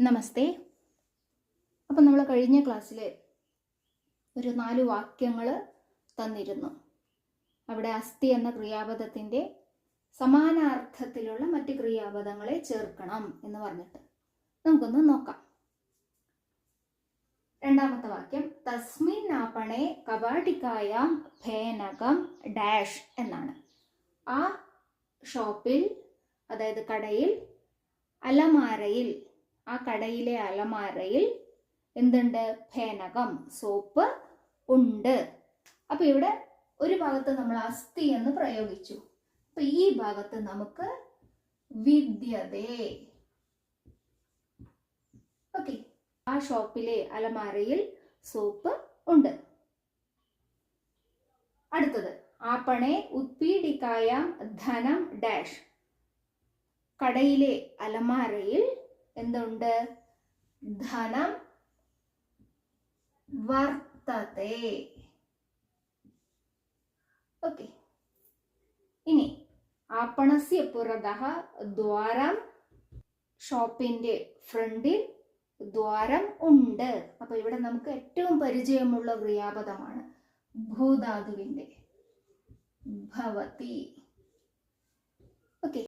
നമസ്തേ. അപ്പം നമ്മൾ കഴിഞ്ഞ ക്ലാസ്സിൽ ഒരു നാല് വാക്യങ്ങൾ തന്നിരുന്നു. അവിടെ അസ്ഥി എന്ന ക്രിയാപദത്തിന്റെ സമാനാർത്ഥത്തിലുള്ള മറ്റ് ക്രിയാപദങ്ങളെ ചേർക്കണം എന്ന് പറഞ്ഞിട്ട്. നമുക്കൊന്ന് നോക്കാം. രണ്ടാമത്തെ വാക്യം തസ്മിൻ ആപണേ കവാടിക്കായ ഭേനകം ഡാഷ് എന്നാണ്. ആ ഷോപ്പിൽ അതായത് കടയിൽ അലമാരയിൽ ആ കടയിലെ അലമാരയിൽ എന്തുണ്ട്? ഫേനകം സോപ്പ് ഉണ്ട്. അപ്പൊ ഇവിടെ ഒരു ഭാഗത്ത് നമ്മൾ അസ്ഥി എന്ന് പ്രയോഗിച്ചു. അപ്പൊ ഈ ഭാഗത്ത് നമുക്ക് വിദ്യതേ. ഓക്കെ ആ ഷോപ്പിലെ അലമാരയിൽ സോപ്പ് ഉണ്ട്. അടുത്തത് ആപ്പണെ ഉത്പീഡിക്കായ ധനം ഡാഷ്. കടയിലെ അലമാരയിൽ എന്തുണ്ട്? ധനം വർത്തത്തെ. ഓക്കെ. ഇനി ആപ്പണസ്യ പുറത ദ്വാരം ഷോപ്പിന്റെ ഫ്രണ്ടിൽ ദ്വാരം ഉണ്ട്. അപ്പൊ ഇവിടെ നമുക്ക് ഏറ്റവും പരിചയമുള്ള ക്രിയാപദമാണ് ഭൂധാതുവിന്റെ ഭവതി.